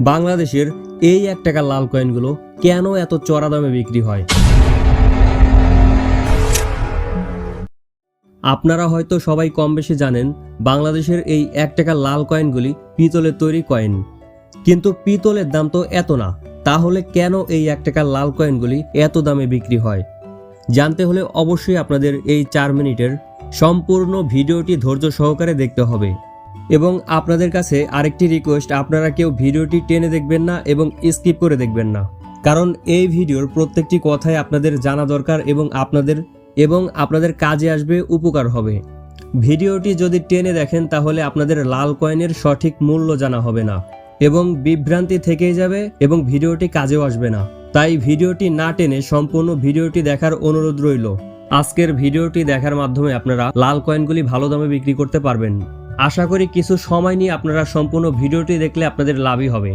বাংলাদেশের এই এক টাকার লাল কয়েনগুলো কেন এত চড়া দামে বিক্রি হয়? আপনারা হয়তো সবাই কম বেশি জানেন, বাংলাদেশের এই এক টাকার লাল কয়েনগুলি পিতলের তৈরি কয়েন। কিন্তু পিতলের দাম তো এত না, তাহলে কেন এই এক টাকার লাল কয়েনগুলি এত দামে বিক্রি হয়? জানতে হলে অবশ্যই আপনাদের এই চার মিনিটের সম্পূর্ণ ভিডিওটি ধৈর্য সহকারে দেখতে হবে। এবং আপনাদের কাছে আরেকটি রিকোয়েস্ট আপনারা কেউ ভিডিওটি টেনে দেখবেন না এবং স্কিপ করে দেখবেন না। কারণ এই ভিডিওর প্রত্যেকটি কথাই আপনাদের জানা দরকার এবং আপনাদের এবং আপনাদের কাজে আসবে, উপকার হবে। ভিডিওটি যদি টেনে দেখেন, তাহলে আপনাদের লাল কয়েনের সঠিক মূল্য জানা হবে না এবং বিভ্রান্তি থেকেই যাবে এবং ভিডিওটি কাজেও আসবে না। তাই ভিডিওটি না টেনে সম্পূর্ণ ভিডিওটি দেখার অনুরোধ রইল। আজকের ভিডিওটি দেখার মাধ্যমে আপনারা লাল কয়েনগুলি ভালো দামে বিক্রি করতে পারবেন। আশা করি কিছু সময় নিয়ে আপনারা সম্পূর্ণ ভিডিওটি দেখলে আপনাদের লাভই হবে।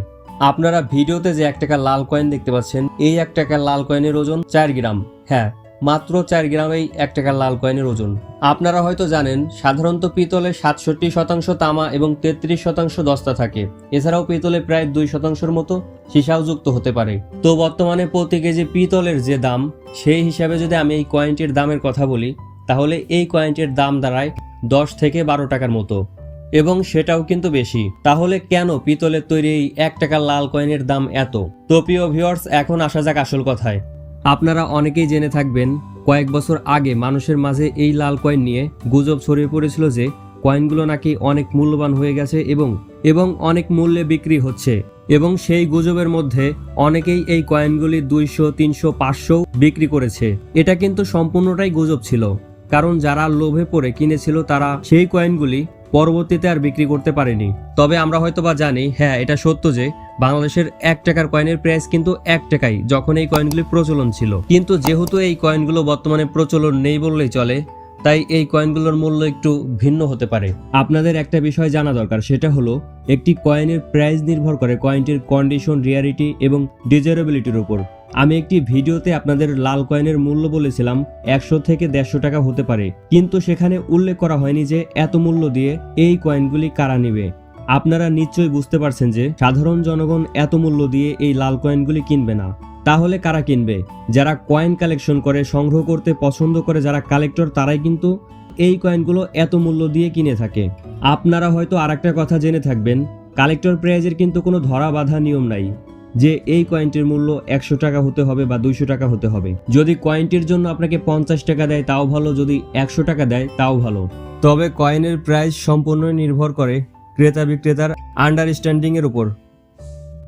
আপনারা ভিডিওতে যে এক টাকার লাল কয়েন দেখতে পাচ্ছেন, এই এক টাকার লাল কয়েনের ওজন চার গ্রাম। হ্যাঁ মাত্র চার গ্রামেই এক টাকার লাল কয়েনের ওজন। আপনারা হয়তো জানেন, সাধারণত পিতলে সাতষট্টি শতাংশ তামা এবং তেত্রিশ শতাংশ দস্তা থাকে। এছাড়াও পিতলে প্রায় দুই শতাংশের মতো সীসাও যুক্ত হতে পারে। তো বর্তমানে প্রতি কেজি পিতলের যে দাম, সেই হিসাবে যদি আমি এই কয়েনটির দামের কথা বলি, তাহলে এই কয়েনটির দাম দাঁড়ায় দশ থেকে বারো টাকার মতো। এবং সেটাও কিন্তু বেশি। তাহলে কেন পিতলের তৈরি এই এক টাকার লাল কয়েনের দাম এত? তো প্রিয় ভিউয়ার্স, এখন আসা যাক আসল কথায়। আপনারা অনেকেই জেনে থাকবেন, কয়েক বছর আগে মানুষের মাঝে এই লাল কয়েন নিয়ে গুজব ছড়িয়ে পড়েছিল যে, কয়েনগুলো নাকি অনেক মূল্যবান হয়ে গেছে এবং এবং অনেক মূল্যে বিক্রি হচ্ছে। এবং সেই গুজবের মধ্যে অনেকেই এই কয়েনগুলি দুইশো, তিনশো, পাঁচশো বিক্রি করেছে। এটা কিন্তু সম্পূর্ণটাই গুজব ছিল। কারণ যারা লোভে পড়ে কিনেছিল তারা সেই কয়েনগুলি পরবর্তীতে আর বিক্রি করতে পারেনি। তবে আমরা হয়তো বা জানি হ্যাঁ এটা সত্য যে বাংলাদেশের এক টাকার কয়েনের প্রাইস কিন্তু এক টাকাই, যখন এই কয়েনগুলি প্রচলন ছিল। কিন্তু যেহেতু এই কয়েনগুলো বর্তমানে প্রচলন নেই বললেই চলে, তাই এই কয়েনগুলোর মূল্য একটু ভিন্ন হতে পারে। আপনাদের একটা বিষয় জানা দরকার, সেটা হলো একটি কয়েনের প্রাইস নির্ভর করে কয়েনটির কন্ডিশন রিয়ারিটি এবং ডিজারেবিলিটির উপর। আমি একটি ভিডিওতে আপনাদের লাল কয়েনের মূল্য বলেছিলাম, একশো থেকে দেড়শো টাকা হতে পারে। কিন্তু সেখানে উল্লেখ করা হয়নি যে এত মূল্য দিয়ে এই কয়েনগুলি কারা নেবে। আপনারা নিশ্চয়ই বুঝতে পারছেন যে সাধারণ জনগণ এত মূল্য দিয়ে এই লাল কয়েনগুলি কিনবে না। তাহলে কারা কিনবে? যারা কয়েন কালেকশন করে, সংগ্রহ করতে পছন্দ করে, যারা কালেক্টর, তারাই কিন্তু এই কয়েনগুলো এত মূল্য দিয়ে কিনে থাকে। আপনারা হয়তো আরেকটা কথা জেনে থাকবেন, কালেক্টর প্রাইজের কিন্তু কোনো ধরা বাঁধা নিয়ম নাই। যে এই কয়েনটির মূল্য একশো টাকা হতে হবে বা দুইশো টাকা হতে হবে। যদি কয়েনটির জন্য আপনাকে পঞ্চাশ টাকা দেয়, তাও ভালো। যদি একশো টাকা দেয়, তাও ভালো। তবে কয়েনের প্রাইস সম্পূর্ণ নির্ভর করে ক্রেতা বিক্রেতার আন্ডারস্ট্যান্ডিংয়ের উপর।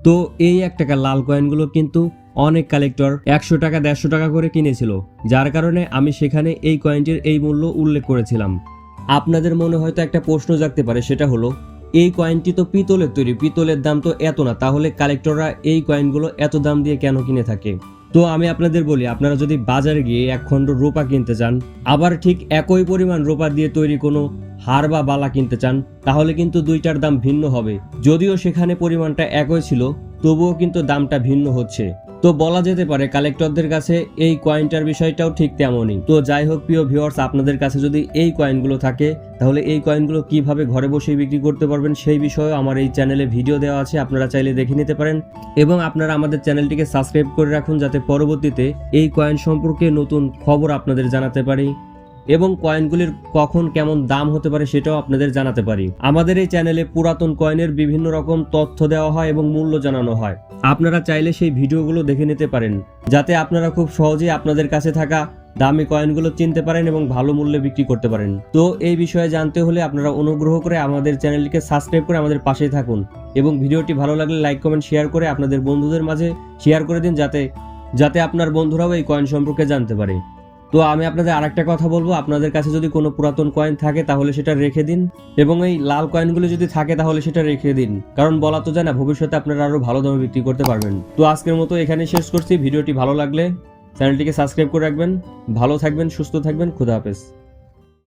তো এই এক টাকা লাল কয়েনগুলো কিন্তু অনেক কালেক্টর একশো টাকা, দেড়শো টাকা করে কিনেছিল। যার কারণে আমি সেখানে এই কয়েনটির এই মূল্য উল্লেখ করেছিলাম। আপনাদের মনে হয়তো একটা প্রশ্ন জাগতে পারে, সেটা হলো এই কয়েনটি তো পিতলের তৈরি, পিতলের দাম তো এত না, তাহলে কালেক্টররা এই কয়েনগুলো এত দাম দিয়ে কেন কিনে থাকে? তো আমি আপনাদের বলি, আপনারা যদি বাজারে গিয়ে এক খণ্ড রূপা কিনতে চান, আবার ঠিক একই পরিমাণ রূপা দিয়ে তৈরি কোনো হার বা বালা কিনতে চান, তাহলে কিন্তু দুইটার দাম ভিন্ন হবে। যদিও সেখানে পরিমাণটা একই ছিল, তবুও কিন্তু দামটা ভিন্ন হচ্ছে। তো বলা যেতে পারে কালেক্টরদের কাছে এই কয়েনটার বিষয়টাও ঠিক তেমনই। তো যাই হোক, প্রিয় ভিউয়ার্স আপনাদের কাছে যদি এই কয়েনগুলো থাকে, তাহলে এই কয়েনগুলো কীভাবে ঘরে বসে বিক্রি করতে পারবেন সেই বিষয়ে আমার এই চ্যানেলে ভিডিও দেওয়া আছে, আপনারা চাইলে দেখে নিতে পারেন। এবং আপনারা আমাদের চ্যানেলটিকে সাবস্ক্রাইব করে রাখুন, যাতে পরবর্তীতে এই কয়েন সম্পর্কে নতুন খবর আপনাদের জানাতে পারি। এবং কয়েনগুলির কখন কেমন দাম হতে পারে সেটাও আপনাদের জানাতে পারি। আমাদের এই চ্যানেলে পুরাতন কয়েনের বিভিন্ন রকম তথ্য দেওয়া হয় এবং মূল্য জানানো হয়। আপনারা চাইলে সেই ভিডিওগুলো দেখে নিতে পারেন, যাতে আপনারা খুব সহজেই আপনাদের কাছে থাকা দামি কয়েনগুলো চিনতে পারেন এবং ভালো মূল্যে বিক্রি করতে পারেন। তো এই বিষয়ে জানতে হলে আপনারা অনুগ্রহ করে আমাদের চ্যানেলটিকে সাবস্ক্রাইব করে আমাদের পাশেই থাকুন এবং ভিডিওটি ভালো লাগলে লাইক কমেন্ট শেয়ার করে আপনাদের বন্ধুদের মাঝে শেয়ার করে দিন যাতে যাতে আপনার বন্ধুরাও এই কয়েন সম্পর্কে জানতে পারে। তো আমি আপনাদের আরেকটা কথা বলব। আপনাদের কাছে যদি কোনো পুরাতন কয়েন থাকে, তাহলে সেটা রেখে দিন। এবং এই লাল কয়েনগুলো যদি থাকে, তাহলে সেটা রেখে দিন। কারণ বলা তো যায় না, ভবিষ্যতে আপনারা আরও ভালো দামে বিক্রি করতে পারবেন। তো আজকের মতো এখানে শেষ করছি। ভিডিওটি ভালো লাগলে চ্যানেলটিকে সাবস্ক্রাইব করে রাখবেন। ভালো থাকবেন, সুস্থ থাকবেন। খুদা হাফেজ।